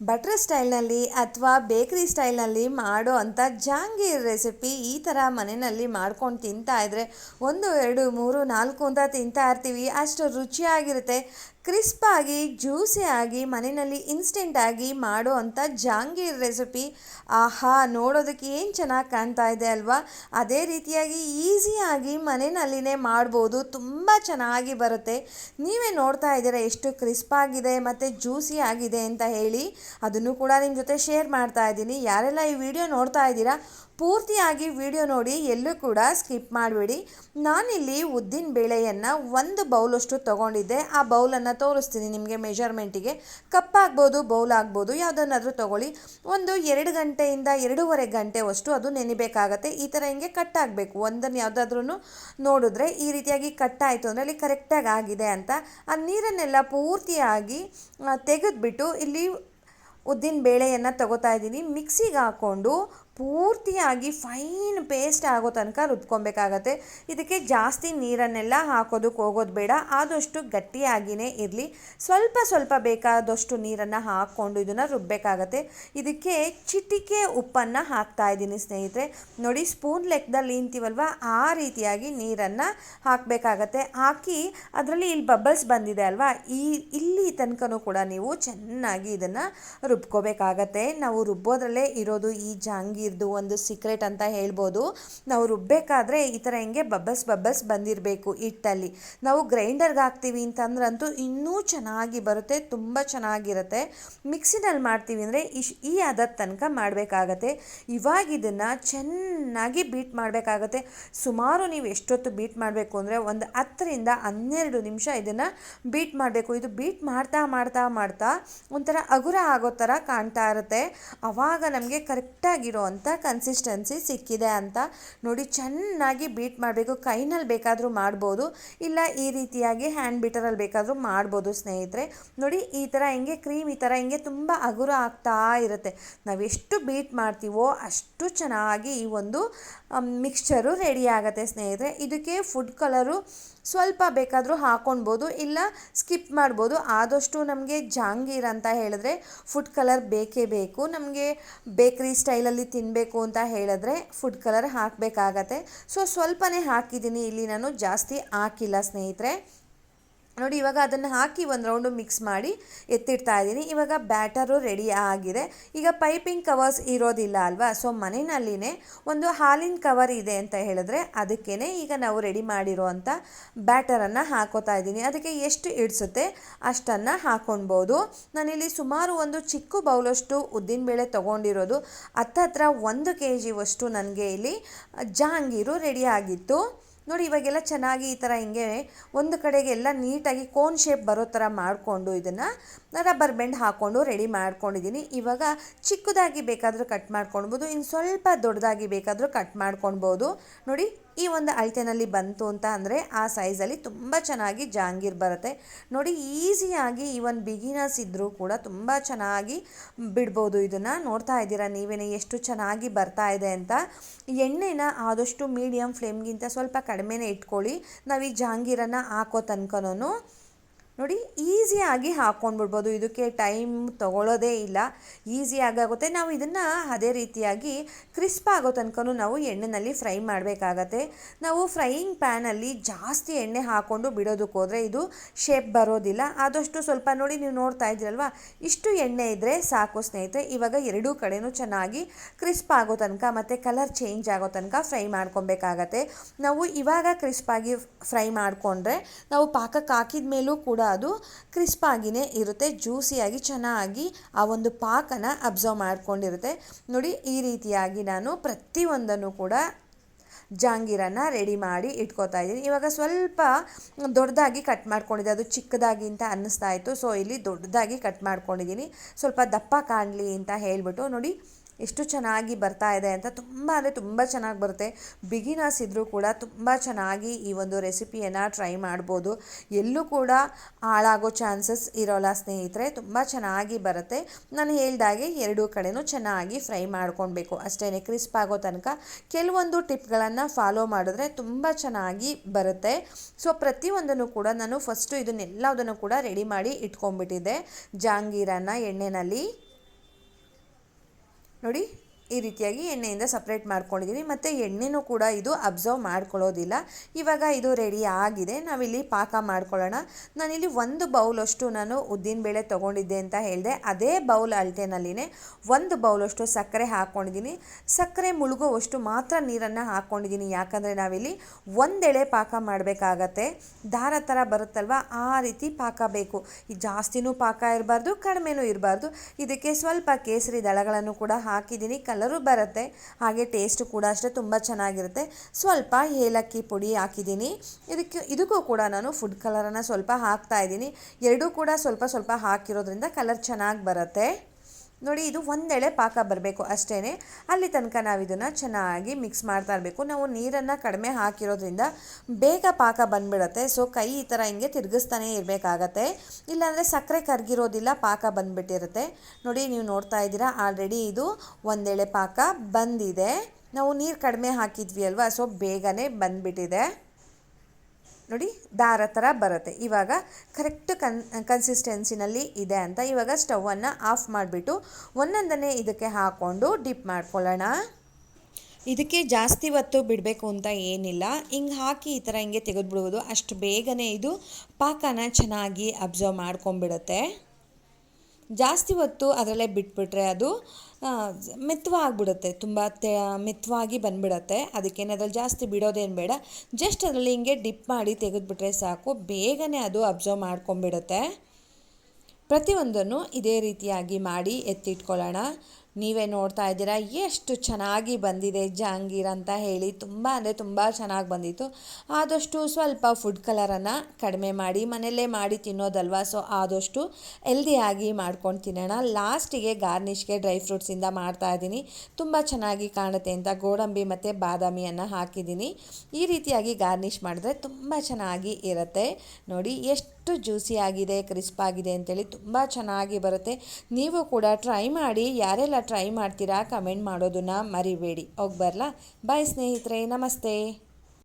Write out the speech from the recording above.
Butter ಸ್ಟೈಲ್ನಲ್ಲಿ ಅಥವಾ ಬೇಕ್ರಿ ಸ್ಟೈಲ್ನಲ್ಲಿ ಮಾಡೋ ಅಂಥ ಜಾಂಗೀರ್ ರೆಸಿಪಿ ಈ ಥರ ಮನೆಯಲ್ಲಿ ಮಾಡ್ಕೊಂಡು ತಿಂತಾ ಇದ್ದರೆ ಒಂದು, ಎರಡು, ಮೂರು, ನಾಲ್ಕು ಅಂತ ತಿಂತಾ ಇರ್ತೀವಿ. ಅಷ್ಟು ರುಚಿಯಾಗಿರುತ್ತೆ. ಕ್ರಿಸ್ಪಾಗಿ ಜ್ಯೂಸಿಯಾಗಿ ಮನೆಯಲ್ಲಿ ಇನ್ಸ್ಟೆಂಟಾಗಿ ಮಾಡೋ ಅಂಥ ಜಾಂಗೀರ್ ರೆಸಿಪಿ ಆಹಾ, ನೋಡೋದಕ್ಕೆ ಏನು ಚೆನ್ನಾಗಿ ಕಾಣ್ತಾ ಇದೆ ಅಲ್ವಾ? ಅದೇ ರೀತಿಯಾಗಿ ಈಸಿಯಾಗಿ ಮನೆಯಲ್ಲಿನೇ ಮಾಡ್ಬೋದು. ತುಂಬ ಚೆನ್ನಾಗಿ ಬರುತ್ತೆ. ನೀವೇ ನೋಡ್ತಾ ಇದ್ದೀರಾ ಎಷ್ಟು ಕ್ರಿಸ್ಪಾಗಿದೆ ಮತ್ತು ಜ್ಯೂಸಿ ಆಗಿದೆ ಅಂತ ಹೇಳಿ. ಅದನ್ನು ಕೂಡ ನಿಮ್ಮ ಜೊತೆ ಶೇರ್ ಮಾಡ್ತಾ ಇದ್ದೀನಿ. ಯಾರೆಲ್ಲ ಈ ವಿಡಿಯೋ ನೋಡ್ತಾ ಇದ್ದೀರಾ ಪೂರ್ತಿಯಾಗಿ ವಿಡಿಯೋ ನೋಡಿ ಎಲ್ಲೂ ಕೂಡ ಸ್ಕಿಪ್ ಮಾಡಬೇಡಿ. ನಾನಿಲ್ಲಿ ಉದ್ದಿನ ಬೇಳೆಯನ್ನು ಒಂದು ಬೌಲಷ್ಟು ತೊಗೊಂಡಿದ್ದೆ. ಆ ಬೌಲನ್ನು ತೋರಿಸ್ತೀನಿ ನಿಮಗೆ ಮೆಜರ್ಮೆಂಟಿಗೆ. ಕಪ್ ಆಗ್ಬೋದು ಬೌಲ್ ಆಗ್ಬೋದು ಯಾವುದನ್ನಾದರೂ ತೊಗೊಳ್ಳಿ. ಒಂದು ಎರಡು ಗಂಟೆಯಿಂದ ಎರಡೂವರೆ ಗಂಟೆವಷ್ಟು ಅದು ನೆನಿಬೇಕಾಗತ್ತೆ. ಈ ಥರ ಹಿಂಗೆ ಕಟ್ ಆಗಬೇಕು. ಒಂದನ್ನು ಯಾವುದಾದ್ರೂ ನೋಡಿದ್ರೆ ಈ ರೀತಿಯಾಗಿ ಕಟ್ ಆಯಿತು ಅಂದರೆ ಅಲ್ಲಿ ಕರೆಕ್ಟಾಗಿ ಆಗಿದೆ ಅಂತ. ಆ ನೀರನ್ನೆಲ್ಲ ಪೂರ್ತಿಯಾಗಿ ತೆಗೆದುಬಿಟ್ಟು ಇಲ್ಲಿ ಉದ್ದಿನ ಬೇಳೆಯನ್ನು ತಗೋತಾ ಇದ್ದೀನಿ. ಮಿಕ್ಸಿಗೆ ಹಾಕ್ಕೊಂಡು ಪೂರ್ತಿಯಾಗಿ ಫೈನ್ ಪೇಸ್ಟ್ ಆಗೋ ತನಕ ರುಬ್ಕೊಬೇಕಾಗತ್ತೆ. ಇದಕ್ಕೆ ಜಾಸ್ತಿ ನೀರನ್ನೆಲ್ಲ ಹಾಕೋದಕ್ಕೆ ಹೋಗೋದು ಬೇಡ. ಆದಷ್ಟು ಗಟ್ಟಿಯಾಗಿಯೇ ಇರಲಿ. ಸ್ವಲ್ಪ ಸ್ವಲ್ಪ ಬೇಕಾದಷ್ಟು ನೀರನ್ನು ಹಾಕ್ಕೊಂಡು ಇದನ್ನು ರುಬ್ಬಬೇಕಾಗತ್ತೆ ಇದಕ್ಕೆ ಚಿಟಿಕೆ ಉಪ್ಪನ್ನು ಹಾಕ್ತಾ ಇದ್ದೀನಿ ಸ್ನೇಹಿತರೆ. ನೋಡಿ, ಸ್ಪೂನ್ ಲೆಕ್ಕದಲ್ಲಿ ಇಂತೀವಲ್ವ ಆ ರೀತಿಯಾಗಿ ನೀರನ್ನು ಹಾಕಬೇಕಾಗತ್ತೆ. ಹಾಕಿ ಅದರಲ್ಲಿ ಇಲ್ಲಿ ಬಬಲ್ಸ್ ಬಂದಿದೆ ಅಲ್ವಾ? ಈ, ಇಲ್ಲಿ ತನಕನೂ ಕೂಡ ನೀವು ಚೆನ್ನಾಗಿ ಇದನ್ನು ರುಬ್ಕೋಬೇಕಾಗತ್ತೆ. ನಾವು ರುಬ್ಬೋದ್ರಲ್ಲೇ ಇರೋದು ಈ ಜಾಂಗೀರ್ದು ಒಂದು ಸೀಕ್ರೆಟ್ ಅಂತ ಹೇಳ್ಬೋದು. ನಾವು ರುಬ್ಬೇಕಾದ್ರೆ ಈ ಥರ ಹೆಂಗೆ ಬಬ್ಬಸ್ ಬಬ್ಬಸ್ ಬಂದಿರಬೇಕು ಹಿಟ್ಟಲ್ಲಿ. ನಾವು ಗ್ರೈಂಡರ್ಗೆ ಹಾಕ್ತೀವಿ ಅಂತಂದ್ರಂತೂ ಇನ್ನೂ ಚೆನ್ನಾಗಿ ಬರುತ್ತೆ, ತುಂಬ ಚೆನ್ನಾಗಿರುತ್ತೆ. ಮಿಕ್ಸಿನಲ್ಲಿ ಮಾಡ್ತೀವಿ ಅಂದರೆ ಇಶ್ ಈ ಅದ ತನಕ ಮಾಡಬೇಕಾಗತ್ತೆ. ಇವಾಗ ಇದನ್ನು ಚೆನ್ನಾಗಿ ಬೀಟ್ ಮಾಡಬೇಕಾಗತ್ತೆ. ಸುಮಾರು ನೀವು ಎಷ್ಟೊತ್ತು ಬೀಟ್ ಮಾಡಬೇಕು ಅಂದರೆ ಒಂದು ಹತ್ತರಿಂದ ಹನ್ನೆರಡು ನಿಮಿಷ ಇದನ್ನು ಬೀಟ್ ಮಾಡಬೇಕು. ಇದು ಬೀಟ್ ಮಾಡ್ತಾ ಮಾಡ್ತಾ ಮಾಡ್ತಾ ಒಂಥರ ಅಗುರ ಆಗೋ ಥರ ಕಾಣ್ತಾ ಇರುತ್ತೆ. ಆವಾಗ ನಮಗೆ ಕರೆಕ್ಟಾಗಿರೋ ಅಂಥ ಕನ್ಸಿಸ್ಟೆನ್ಸಿ ಸಿಕ್ಕಿದೆ ಅಂತ ನೋಡಿ ಚೆನ್ನಾಗಿ ಬೀಟ್ ಮಾಡಬೇಕು, ಕೈನಲ್ಲಿ ಬೇಕಾದರೂ ಮಾಡ್ಬೋದು, ಇಲ್ಲ ಈ ರೀತಿಯಾಗಿ ಹ್ಯಾಂಡ್ ಬೀಟರಲ್ಲಿ ಬೇಕಾದರೂ ಮಾಡ್ಬೋದು ಸ್ನೇಹಿತರೆ. ನೋಡಿ ಈ ಥರ ಹಿಂಗೆ ಕ್ರೀಮ್ ಈ ಥರ ಹಿಂಗೆ ತುಂಬ ಹಗುರ ಆಗ್ತಾ ಇರುತ್ತೆ. ನಾವೆಷ್ಟು ಬೀಟ್ ಮಾಡ್ತೀವೋ ಅಷ್ಟು ಚೆನ್ನಾಗಿ ಈ ಒಂದು ಮಿಕ್ಸ್ಚರು ರೆಡಿ ಆಗುತ್ತೆ ಸ್ನೇಹಿತರೆ. ಇದಕ್ಕೆ ಫುಡ್ ಕಲರು ಸ್ವಲ್ಪ ಬೇಕಾದರೂ ಹಾಕೊಳ್ಬೋದು ಇಲ್ಲ ಸ್ಕಿಪ್ ಮಾಡ್ಬೋದು. ಆದಷ್ಟು ನಮಗೆ ಜಾಂಗೀರ್ ಅಂತ ಹೇಳಿದ್ರೆ ಫುಡ್ ಕಲರ್ ಬೇಕೇ ಬೇಕು. ನಮಗೆ ಬೇಕ್ರಿ ಸ್ಟೈಲಲ್ಲಿ ತಿನ್ನಬೇಕು ಅಂತ ಹೇಳಿದ್ರೆ ಫುಡ್ ಕಲರ್ ಹಾಕಬೇಕಾಗತ್ತೆ. ಸೊ ಸ್ವಲ್ಪನೇ ಹಾಕಿದ್ದೀನಿ. ಇಲ್ಲಿ ನಾನು ಜಾಸ್ತಿ ಹಾಕಿಲ್ಲ ಸ್ನೇಹಿತರೆ. ನೋಡಿ, ಇವಾಗ ಅದನ್ನು ಹಾಕಿ ಒಂದು ರೌಂಡು ಮಿಕ್ಸ್ ಮಾಡಿ ಎತ್ತಿಡ್ತಾ ಇದ್ದೀನಿ. ಇವಾಗ ಬ್ಯಾಟರು ರೆಡಿ ಆಗಿದೆ. ಈಗ ಪೈಪಿಂಗ್ ಕವರ್ಸ್ ಇರೋದಿಲ್ಲ ಅಲ್ವಾ? ಸೊ ಮನೆಯಲ್ಲಿನೇ ಒಂದು ಹಾಲಿನ ಕವರ್ ಇದೆ ಅಂತ ಹೇಳಿದ್ರೆ ಅದಕ್ಕೇ ಈಗ ನಾವು ರೆಡಿ ಮಾಡಿರೋವಂಥ ಬ್ಯಾಟರನ್ನು ಹಾಕೋತಾ ಇದ್ದೀನಿ. ಅದಕ್ಕೆ ಎಷ್ಟು ಇಡಿಸುತ್ತೆ ಅಷ್ಟನ್ನು ಹಾಕೊಳ್ಬೋದು ನಾನಿಲ್ಲಿ ಸುಮಾರು ಒಂದು ಚಿಕ್ಕ ಬೌಲಷ್ಟು ಉದ್ದಿನಬೇಳೆ ತೊಗೊಂಡಿರೋದು. ಹತ್ತತ್ರ ಒಂದು ಕೆ ಜಿವಷ್ಟು ನನಗೆ ಇಲ್ಲಿ ಜಹಾಂಗೀರು ರೆಡಿ ಆಗಿತ್ತು. ನೋಡಿ, ಇವಾಗೆಲ್ಲ ಚೆನ್ನಾಗಿ ಈ ಥರ ಹಿಂಗೆ ಒಂದು ಕಡೆಗೆ ಎಲ್ಲ ನೀಟಾಗಿ ಕೋನ್ ಶೇಪ್ ಬರೋ ಥರ ಮಾಡಿಕೊಂಡು ಇದನ್ನು ರಬ್ಬರ್ ಬೆಂಡ್ ಹಾಕ್ಕೊಂಡು ರೆಡಿ ಮಾಡ್ಕೊಂಡಿದ್ದೀನಿ. ಇವಾಗ ಚಿಕ್ಕದಾಗಿ ಬೇಕಾದರೂ ಕಟ್ ಮಾಡ್ಕೊಳ್ಬೋದು ಇನ್ನು ಸ್ವಲ್ಪ ದೊಡ್ಡದಾಗಿ ಬೇಕಾದರೂ ಕಟ್ ಮಾಡ್ಕೊಳ್ಬೋದು. ನೋಡಿ ಈ ಒಂದು ಅಳತೆನಲ್ಲಿ ಬಂತು ಅಂತ ಅಂದರೆ ಆ ಸೈಜಲ್ಲಿ ತುಂಬ ಚೆನ್ನಾಗಿ ಜಾಂಗೀರ್ ಬರುತ್ತೆ. ನೋಡಿ, ಈಸಿಯಾಗಿ ಈ ಒಂದು ಬಿಗಿನರ್ಸ್ ಇದ್ದರೂ ಕೂಡ ತುಂಬ ಚೆನ್ನಾಗಿ ಬಿಡ್ಬೋದು ಇದನ್ನು. ನೋಡ್ತಾ ಇದ್ದೀರಾ ನೀವೇನೇ ಎಷ್ಟು ಚೆನ್ನಾಗಿ ಬರ್ತಾ ಇದೆ ಅಂತ. ಎಣ್ಣೆನ ಆದಷ್ಟು ಮೀಡಿಯಮ್ ಫ್ಲೇಮ್ಗಿಂತ ಸ್ವಲ್ಪ ಕಡಿಮೆನೇ ಇಟ್ಕೊಳ್ಳಿ. ನಾವು ಈ ಜಾಂಗೀರನ್ನು ಹಾಕೋ ತನಕನೂ ನೋಡಿ ಈಸಿಯಾಗಿ ಹಾಕ್ಕೊಂಡ್ಬಿಡ್ಬೋದು ಇದಕ್ಕೆ ಟೈಮ್ ತೊಗೊಳ್ಳೋದೇ ಇಲ್ಲ. ಈಸಿಯಾಗಿ ಆಗುತ್ತೆ ನಾವು ಇದನ್ನು ಅದೇ ರೀತಿಯಾಗಿ ಕ್ರಿಸ್ಪ್ ಆಗೋ ತನಕ ನಾವು ಎಣ್ಣೆಯಲ್ಲಿ ಫ್ರೈ ಮಾಡಬೇಕಾಗತ್ತೆ. ನಾವು ಫ್ರೈಯಿಂಗ್ ಪ್ಯಾನಲ್ಲಿ ಜಾಸ್ತಿ ಎಣ್ಣೆ ಹಾಕ್ಕೊಂಡು ಬಿಡೋದಕ್ಕೆ ಹೋದರೆ ಇದು ಶೇಪ್ ಬರೋದಿಲ್ಲ. ಆದಷ್ಟು ಸ್ವಲ್ಪ ನೋಡಿ, ನೀವು ನೋಡ್ತಾ ಇದ್ದೀರಲ್ವ? ಇಷ್ಟು ಎಣ್ಣೆ ಇದ್ದರೆ ಸಾಕು ಸ್ನೇಹಿತರೆ. ಇವಾಗ ಎರಡೂ ಕಡೆನೂ ಚೆನ್ನಾಗಿ ಕ್ರಿಸ್ಪ್ ಆಗೋ ತನಕ ಮತ್ತು ಕಲರ್ ಚೇಂಜ್ ಆಗೋ ತನಕ ಫ್ರೈ ಮಾಡ್ಕೊಬೇಕಾಗತ್ತೆ. ನಾವು ಇವಾಗ ಕ್ರಿಸ್ಪಾಗಿ ಫ್ರೈ ಮಾಡಿಕೊಂಡ್ರೆ ನಾವು ಪಾಕಕ್ಕೆ ಹಾಕಿದ ಮೇಲೂ ಕೂಡ ಅದು ಕ್ರಿಸ್ಪಾಗಿಯೇ ಇರುತ್ತೆ, ಜ್ಯೂಸಿಯಾಗಿ ಚೆನ್ನಾಗಿ ಆ ಒಂದು ಪಾಕನ ಅಬ್ಸರ್ವ್ ಮಾಡ್ಕೊಂಡಿರುತ್ತೆ. ನೋಡಿ, ಈ ರೀತಿಯಾಗಿ ನಾನು ಪ್ರತಿಯೊಂದನ್ನು ಕೂಡ ಜಾಂಗೀರನ್ನು ರೆಡಿ ಮಾಡಿ ಇಟ್ಕೋತಾ ಇದ್ದೀನಿ. ಇವಾಗ ಸ್ವಲ್ಪ ದೊಡ್ಡದಾಗಿ ಕಟ್ ಮಾಡ್ಕೊಂಡಿದ್ದೆ. ಅದು ಚಿಕ್ಕದಾಗಿ ಅಂತ ಅನ್ನಿಸ್ತಾ ಇತ್ತು. ಸೊ, ಇಲ್ಲಿ ದೊಡ್ಡದಾಗಿ ಕಟ್ ಮಾಡ್ಕೊಂಡಿದ್ದೀನಿ. ಸ್ವಲ್ಪ ದಪ್ಪ ಕಾಣಲಿ ಅಂತ ಹೇಳಿಬಿಟ್ಟು ನೋಡಿ ಎಷ್ಟು ಚೆನ್ನಾಗಿ ಬರ್ತಾ ಇದೆ ಅಂತ ತುಂಬ ಅಂದರೆ ತುಂಬ ಚೆನ್ನಾಗಿ ಬರುತ್ತೆ. ಬಿಗಿನರ್ಸ್ ಇದ್ದರೂ ಕೂಡ ತುಂಬ ಚೆನ್ನಾಗಿ ಈ ಒಂದು ರೆಸಿಪಿಯನ್ನು ಟ್ರೈ ಮಾಡ್ಬೋದು. ಎಲ್ಲೂ ಕೂಡ ಹಾಳಾಗೋ ಚಾನ್ಸಸ್ ಇರೋಲ್ಲ ಸ್ನೇಹಿತರೆ, ತುಂಬ ಚೆನ್ನಾಗಿ ಬರುತ್ತೆ. ನಾನು ಹೇಳ್ದಾಗೆ ಎರಡೂ ಕಡೆಯೂ ಚೆನ್ನಾಗಿ ಫ್ರೈ ಮಾಡ್ಕೊಳ್ಬೇಕು. ಅಷ್ಟೇ ಕ್ರಿಸ್ಪ್ ಆಗೋ ತನಕ ಕೆಲವೊಂದು ಟಿಪ್ಗಳನ್ನು ಫಾಲೋ ಮಾಡಿದ್ರೆ ತುಂಬ ಚೆನ್ನಾಗಿ ಬರುತ್ತೆ. ಸೊ ಪ್ರತಿಯೊಂದನ್ನು ಕೂಡ ನಾನು ಫಸ್ಟು ಇದನ್ನೆಲ್ಲದನ್ನು ಕೂಡ ರೆಡಿ ಮಾಡಿ ಇಟ್ಕೊಂಡ್ಬಿಟ್ಟಿದ್ದೆ. ಜಾಂಗೀರನ್ನು ಎಣ್ಣೆಯಲ್ಲಿ ನೋಡಿ ಈ ರೀತಿಯಾಗಿ ಎಣ್ಣೆಯಿಂದ ಸಪ್ರೇಟ್ ಮಾಡ್ಕೊಂಡಿದ್ದೀನಿ ಮತ್ತು ಎಣ್ಣೆನೂ ಕೂಡ ಇದು ಅಬ್ಸರ್ವ್ ಮಾಡ್ಕೊಳ್ಳೋದಿಲ್ಲ. ಇವಾಗ ಇದು ರೆಡಿ ಆಗಿದೆ. ನಾವಿಲ್ಲಿ ಪಾಕ ಮಾಡ್ಕೊಳ್ಳೋಣ. ನಾನಿಲ್ಲಿ ಒಂದು ಬೌಲಷ್ಟು ನಾನು ಉದ್ದಿನಬೇಳೆ ತೊಗೊಂಡಿದ್ದೆ ಅಂತ ಹೇಳಿದೆ. ಅದೇ ಬೌಲ್ ಅಳತೆನಲ್ಲಿನೇ ಒಂದು ಬೌಲಷ್ಟು ಸಕ್ಕರೆ ಹಾಕ್ಕೊಂಡಿದ್ದೀನಿ ಸಕ್ಕರೆ ಮುಳುಗೋವಷ್ಟು ಮಾತ್ರ ನೀರನ್ನು ಹಾಕ್ಕೊಂಡಿದ್ದೀನಿ ಯಾಕಂದರೆ ನಾವಿಲ್ಲಿ ಒಂದೆಳೆ ಪಾಕ ಮಾಡಬೇಕಾಗತ್ತೆ. ದಾರ ಥರ ಬರುತ್ತಲ್ವ? ಆ ರೀತಿ ಪಾಕ ಬೇಕು. ಈ ಜಾಸ್ತಿನೂ ಪಾಕ ಇರಬಾರ್ದು, ಕಡಿಮೆನೂ ಇರಬಾರ್ದು. ಇದಕ್ಕೆ ಸ್ವಲ್ಪ ಕೇಸರಿ ದಳಗಳನ್ನು ಕೂಡ ಹಾಕಿದ್ದೀನಿ ಕಲರು ಬರುತ್ತೆ. ಹಾಗೆ ಟೇಸ್ಟು ಕೂಡ ಅಷ್ಟೇ ತುಂಬ ಚೆನ್ನಾಗಿರುತ್ತೆ. ಸ್ವಲ್ಪ ಏಲಕ್ಕಿ ಪುಡಿ ಹಾಕಿದ್ದೀನಿ. ಇದಕ್ಕೆ, ಇದಕ್ಕೂ ಕೂಡ ನಾನು ಫುಡ್ ಕಲರನ್ನು ಸ್ವಲ್ಪ ಹಾಕ್ತಾ ಇದ್ದೀನಿ. ಎರಡೂ ಕೂಡ ಸ್ವಲ್ಪ ಸ್ವಲ್ಪ ಹಾಕಿರೋದ್ರಿಂದ ಕಲರ್ ಚೆನ್ನಾಗಿ ಬರುತ್ತೆ. ನೋಡಿ, ಇದು ಒಂದೆಳೆ ಪಾಕ ಬರಬೇಕು ಅಷ್ಟೇ ಅಲ್ಲಿ ತನಕ ನಾವು ಇದನ್ನು ಚೆನ್ನಾಗಿ ಮಿಕ್ಸ್ ಮಾಡ್ತಾ ಇರಬೇಕು. ನಾವು ನೀರನ್ನು ಕಡಿಮೆ ಹಾಕಿರೋದ್ರಿಂದ ಬೇಗ ಪಾಕ ಬಂದ್ಬಿಡುತ್ತೆ. ಸೊ ಕೈ ಈ ಥರ ಹಿಂಗೆ ತಿರುಗಿಸ್ತಾನೆ ಇರಬೇಕಾಗತ್ತೆ. ಇಲ್ಲಾಂದರೆ ಸಕ್ಕರೆ ಕರಗಿರೋದಿಲ್ಲ, ಪಾಕ ಬಂದ್ಬಿಟ್ಟಿರುತ್ತೆ. ನೋಡಿ, ನೀವು ನೋಡ್ತಾ ಇದ್ದೀರಾ ಆಲ್ರೆಡಿ ಇದು ಒಂದೆಳೆ ಪಾಕ ಬಂದಿದೆ. ನಾವು ನೀರು ಕಡಿಮೆ ಹಾಕಿದ್ವಿ ಅಲ್ವಾ? ಸೊ ಬೇಗನೆ ಬಂದ್ಬಿಟ್ಟಿದೆ. ನೋಡಿ, ದಾರ ಥರ ಬರುತ್ತೆ. ಇವಾಗ ಕರೆಕ್ಟ್ ಕನ್ ಕನ್ಸಿಸ್ಟೆನ್ಸಿನಲ್ಲಿ ಇದೆ ಅಂತ ಇವಾಗ ಸ್ಟವನ್ನು ಆಫ್ ಮಾಡಿಬಿಟ್ಟು ಒಂದೊಂದನ್ನೇ ಇದಕ್ಕೆ ಹಾಕ್ಕೊಂಡು ಡಿಪ್ ಮಾಡ್ಕೊಳ್ಳೋಣ. ಇದಕ್ಕೆ ಜಾಸ್ತಿ ಹೊತ್ತು ಬಿಡಬೇಕು ಅಂತ ಏನಿಲ್ಲ. ಹಿಂಗೆ ಹಾಕಿ ಈ ಥರ ಹಿಂಗೆ ತೆಗೆದುಬಿಡುವುದು, ಅಷ್ಟು ಬೇಗನೆ ಇದು ಪಾಕನ ಚೆನ್ನಾಗಿ ಅಬ್ಸರ್ವ್ ಮಾಡ್ಕೊಂಬಿಡುತ್ತೆ ಜಾಸ್ತಿ ಹೊತ್ತು ಅದರಲ್ಲೇ ಬಿಟ್ಬಿಟ್ರೆ ಅದು ಮೆತ್ತವಾಗ್ಬಿಡುತ್ತೆ, ತುಂಬ ತೆ, ಮೆತ್ತವಾಗಿ ಬಂದುಬಿಡತ್ತೆ. ಅದಕ್ಕೇನು ಅದ್ರಲ್ಲಿ ಜಾಸ್ತಿ ಬಿಡೋದೇನು ಬೇಡ. ಜಸ್ಟ್ ಅದರಲ್ಲಿ ಹಿಂಗೆ ಡಿಪ್ ಮಾಡಿ ತೆಗೆದುಬಿಟ್ರೆ ಸಾಕು. ಬೇಗನೆ ಅದು ಅಬ್ಸರ್ವ್ ಮಾಡ್ಕೊಂಬಿಡುತ್ತೆ ಪ್ರತಿಯೊಂದನ್ನು ಇದೇ ರೀತಿಯಾಗಿ ಮಾಡಿ ಎತ್ತಿಟ್ಕೊಳ್ಳೋಣ. ನೀವೇ ನೋಡ್ತಾ ಇದ್ದೀರಾ? ಎಷ್ಟು ಚೆನ್ನಾಗಿ ಬಂದಿದೆ ಜಹಾಂಗೀರ್ ಅಂತ ಹೇಳಿ. ತುಂಬ ಅಂದರೆ ತುಂಬ ಚೆನ್ನಾಗಿ ಬಂದಿತ್ತು. ಆದಷ್ಟು ಸ್ವಲ್ಪ ಫುಡ್ ಕಲರನ್ನು ಕಡಿಮೆ ಮಾಡಿ, ಮನೆಯಲ್ಲೇ ಮಾಡಿ ತಿನ್ನೋದಲ್ವ? ಸೊ ಆದಷ್ಟು ಹೆಲ್ದಿಯಾಗಿ ಮಾಡ್ಕೊಂಡು ತಿನ್ನೋಣ. ಲಾಸ್ಟಿಗೆ ಗಾರ್ನಿಷ್ಗೆ ಡ್ರೈ ಫ್ರೂಟ್ಸಿಂದ ಮಾಡ್ತಾ ಇದ್ದೀನಿ. ತುಂಬ ಚೆನ್ನಾಗಿ ಕಾಣುತ್ತೆ ಅಂತ ಗೋಡಂಬಿ ಮತ್ತು ಬಾದಾಮಿಯನ್ನು ಹಾಕಿದ್ದೀನಿ. ಈ ರೀತಿಯಾಗಿ ಗಾರ್ನಿಷ್ ಮಾಡಿದ್ರೆ ತುಂಬ ಚೆನ್ನಾಗಿ ಇರುತ್ತೆ. ನೋಡಿ, ಎಷ್ಟು ಜ್ಯೂಸಿ ಆಗಿದೆ, ಕ್ರಿಸ್ಪ್ ಆಗಿದೆ ಅಂತೇಳಿ ತುಂಬ ಚೆನ್ನಾಗಿ ಬರುತ್ತೆ. ನೀವು ಕೂಡ ಟ್ರೈ ಮಾಡಿ, ಯಾರೆಲ್ಲ ಟ್ರೈ ಮಾಡ್ತೀರಾ ಕಮೆಂಟ್ ಮಾಡೋದನ್ನು ಮರಿಬೇಡಿ. ಹೋಗಿ ಬರಲಾ? ಬಾಯ್ ಸ್ನೇಹಿತರೆ, ನಮಸ್ತೆ.